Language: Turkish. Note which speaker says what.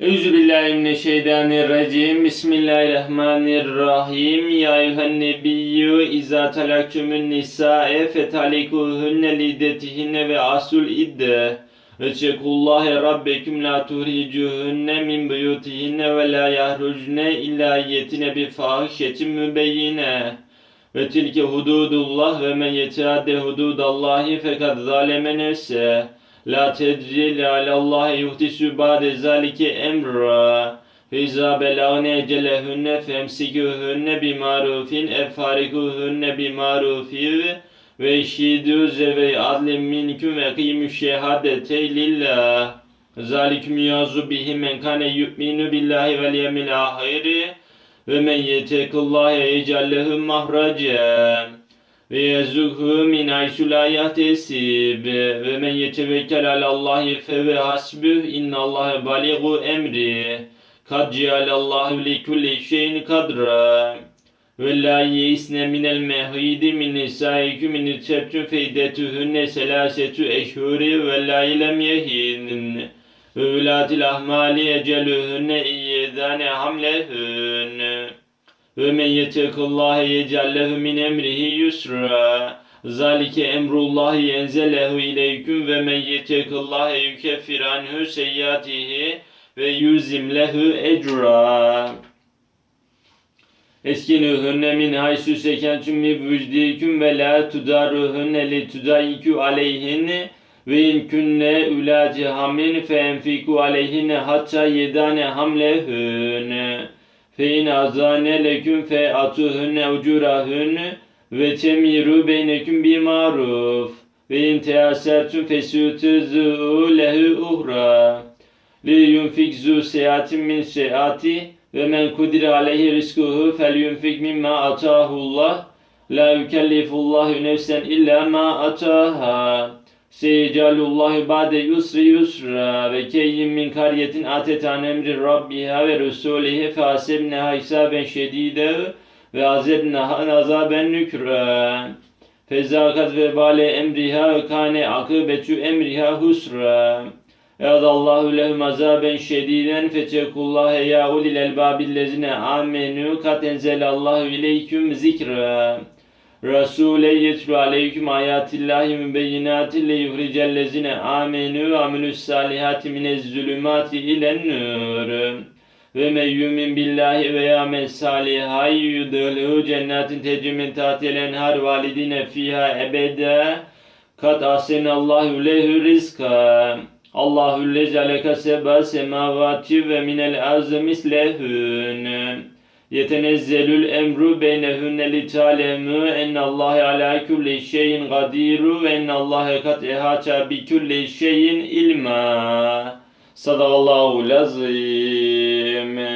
Speaker 1: Euzubillahimineşşeytanirracim. Bismillahirrahmanirrahim. Ya eyyühen nebiyyü izâ talaktumün nisâe fetalikuhunne liddetihinne ve asul idde. Ve çekullâhe rabbeküm la tuhricuhunne min buyutihinne ve la yahrucne illa yetine bi fahişetin mübeyyine. Ve tilke hududullah ve men yetadde hududallahi fekad zaleme nefse. La tedri lealallahi yuhtisu ba'de zalike emra. Fiza belagne ecelehünne femsikuhunne bi marufin efarikuhunne bi marufi ve şidu zeve adlem minkum ve kıymü şehadete lillah. Zalikum yazu bihi men kane yu'minu billahi vel yevmil ahiri ve men yetekillâhe yecallehu mahracen ve yezukhu min ayşu la yahtesib ve men yetevekkel alallahi feve hasbuh. İnnallâhe baligu emri. Kad cealallahu li kulli şeyin kadra. Ve la yeisne minel mehidi min nisaikum min irtebtun feydetuhunne selasetu eşhuri ve la ilem yehin ve ulatil ahmali eceluhunne iyyedane hamlehunne ve men yetekallâhe yecellehu min emrihi yusra. Zalike emrullahi yenzelehu ileyküm ve men yetekallâhe yukeffir anhu seyyatihi ve yuzim lehu ecra. Eskinuhunne min haysu sekentum mi vücdiküm ve la tudaruhunne li tudayyiku aleyhinne ve in künne ulâti hamlin fe enfiku aleyhinne hatta yedane hamlehünne. Fe in azane leküm fe atuhunne ucurahunne ve temiru beyneküm bi maruf. Ve in teasertum fesutuzu lehu uhra. Li yunfik zu seyatin min seyati ve men kudire aleyhi rizkuhu fel yunfik mimma atahullah. La yükellifullahu nefsen illa ma ataha. Seyecalullahu ba'de yusri yusra ve keyyin min kariyetin atet an emri rabbiha ve resulihi fe hasebneha hisaben şedide ve azebneha azaben nükra. Fezakat ve bale emriha kane akıbetü emriha husra. Eadallahu lehum azaben şediden fetekullahe ya ulil elbabillezine amenu kat enzelallahu ileyküm zikra. Rasule yetlu aleyküm ayatillahi mübeyyinatin le yuhricellezine amenu ve amilus salihati minez zulümati ilen nur. Ve men yumin billahi ve yamen salihay yudhulhu cennetin tecrü min tahtil enhar validine fiha ebede. Kat ahsenallahu lehu rizka. Allahu lezaleka seba semavati ve minel ardı mislehun. Yetenezzelül emru beynehunne li talemu ennallâhe alâ kulli şeyin gadiru ve ennallâhe kat ehata bi kulli şeyin ilma. Sadakallahu lazim.